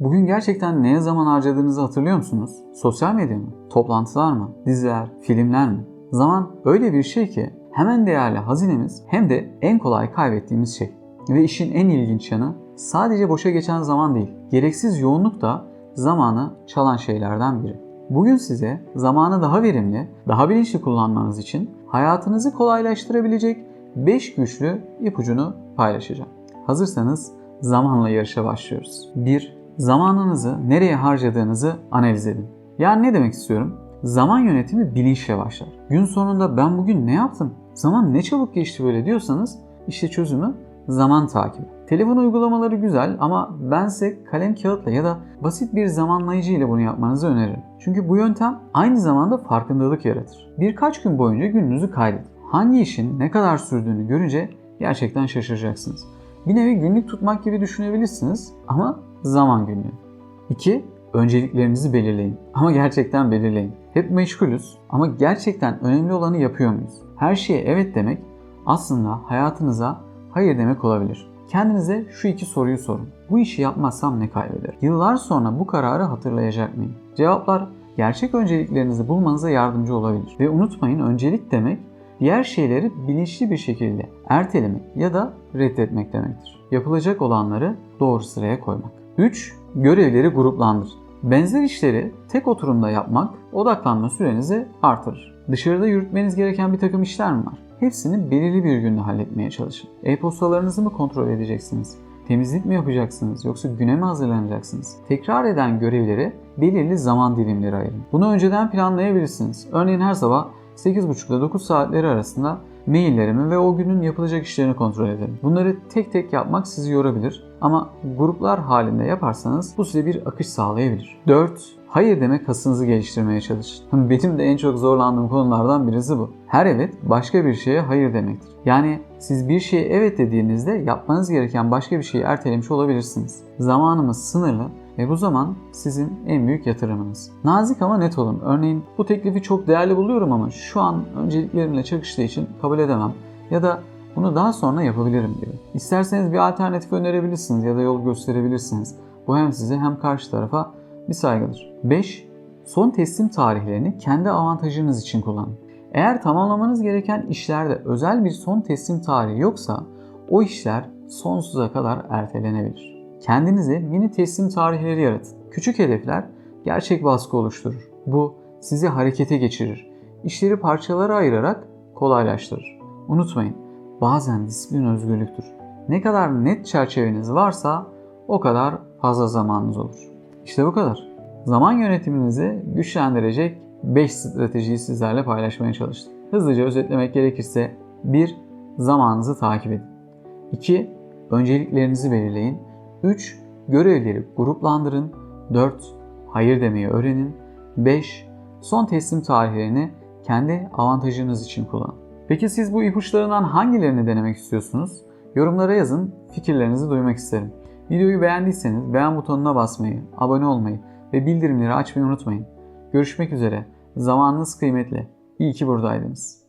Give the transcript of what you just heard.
Bugün gerçekten neye zaman harcadığınızı hatırlıyor musunuz? Sosyal medya mı? Toplantılar mı? Diziler, filmler mi? Zaman öyle bir şey ki hemen değerli hazinemiz hem de en kolay kaybettiğimiz şey. Ve işin en ilginç yanı sadece boşa geçen zaman değil, gereksiz yoğunluk da zamanı çalan şeylerden biri. Bugün size zamanı daha verimli, daha bilinçli kullanmanız için hayatınızı kolaylaştırabilecek 5 güçlü ipucunu paylaşacağım. Hazırsanız zamanla yarışa başlıyoruz. 1. Zamanınızı nereye harcadığınızı analiz edin. Yani ne demek istiyorum? Zaman yönetimi bilinçle başlar. Gün sonunda ben bugün ne yaptım? Zaman ne çabuk geçti böyle diyorsanız işte çözümü zaman takibi. Telefon uygulamaları güzel ama ben size kalem kağıtla ya da basit bir zamanlayıcı ile bunu yapmanızı öneririm. Çünkü bu yöntem aynı zamanda farkındalık yaratır. Birkaç gün boyunca gününüzü kaydedin. Hangi işin ne kadar sürdüğünü görünce gerçekten şaşıracaksınız. Bir nevi günlük tutmak gibi düşünebilirsiniz ama zaman günlüğü. 2. Önceliklerinizi belirleyin. Ama gerçekten belirleyin. Hep meşgulüz ama gerçekten önemli olanı yapıyor muyuz? Her şeye evet demek aslında hayatınıza hayır demek olabilir. Kendinize şu iki soruyu sorun. Bu işi yapmazsam ne kaybederim? Yıllar sonra bu kararı hatırlayacak mıyım? Cevaplar gerçek önceliklerinizi bulmanıza yardımcı olabilir. Ve unutmayın öncelik demek diğer şeyleri bilinçli bir şekilde ertelemek ya da reddetmek demektir. Yapılacak olanları doğru sıraya koymak. 3. Görevleri gruplandır. Benzer işleri tek oturumda yapmak odaklanma sürenizi artırır. Dışarıda yürütmeniz gereken bir takım işler mi var? Hepsini belirli bir günde halletmeye çalışın. E-postalarınızı mı kontrol edeceksiniz? Temizlik mi yapacaksınız yoksa güne mi hazırlanacaksınız? Tekrar eden görevleri belirli zaman dilimleri ayırın. Bunu önceden planlayabilirsiniz. Örneğin her sabah 8.30 ile 9 saatleri arasında maillerimi ve o günün yapılacak işlerini kontrol ederim. Bunları tek tek yapmak sizi yorabilir ama gruplar halinde yaparsanız bu size bir akış sağlayabilir. 4. Hayır demek kasınızı geliştirmeye çalışın. Benim de en çok zorlandığım konulardan birisi bu. Her evet başka bir şeye hayır demektir. Yani siz bir şeye evet dediğinizde yapmanız gereken başka bir şeyi ertelemiş olabilirsiniz. Zamanımız sınırlı ve bu zaman sizin en büyük yatırımınız. Nazik ama net olun. Örneğin bu teklifi çok değerli buluyorum ama şu an önceliklerimle çakıştığı için kabul edemem. Ya da bunu daha sonra yapabilirim gibi. İsterseniz bir alternatif önerebilirsiniz ya da yol gösterebilirsiniz. Bu hem size hem karşı tarafa bir saygıdır. 5. Son teslim tarihlerini kendi avantajınız için kullanın. Eğer tamamlamanız gereken işlerde özel bir son teslim tarihi yoksa o işler sonsuza kadar ertelenebilir. Kendinize mini teslim tarihleri yaratın. Küçük hedefler gerçek baskı oluşturur. Bu sizi harekete geçirir. İşleri parçalara ayırarak kolaylaştırır. Unutmayın, bazen disiplin özgürlüktür. Ne kadar net çerçeveniz varsa o kadar fazla zamanınız olur. İşte bu kadar. Zaman yönetiminizi güçlendirecek 5 stratejiyi sizlerle paylaşmaya çalıştım. Hızlıca özetlemek gerekirse 1. Zamanınızı takip edin. 2. Önceliklerinizi belirleyin. 3. Görevleri gruplandırın. 4. Hayır demeyi öğrenin. 5. Son teslim tarihlerini kendi avantajınız için kullanın. Peki siz bu ipuçlarından hangilerini denemek istiyorsunuz? Yorumlara yazın, fikirlerinizi duymak isterim. Videoyu beğendiyseniz beğen butonuna basmayı, abone olmayı ve bildirimleri açmayı unutmayın. Görüşmek üzere. Zamanınız kıymetli. İyi ki buradaydınız.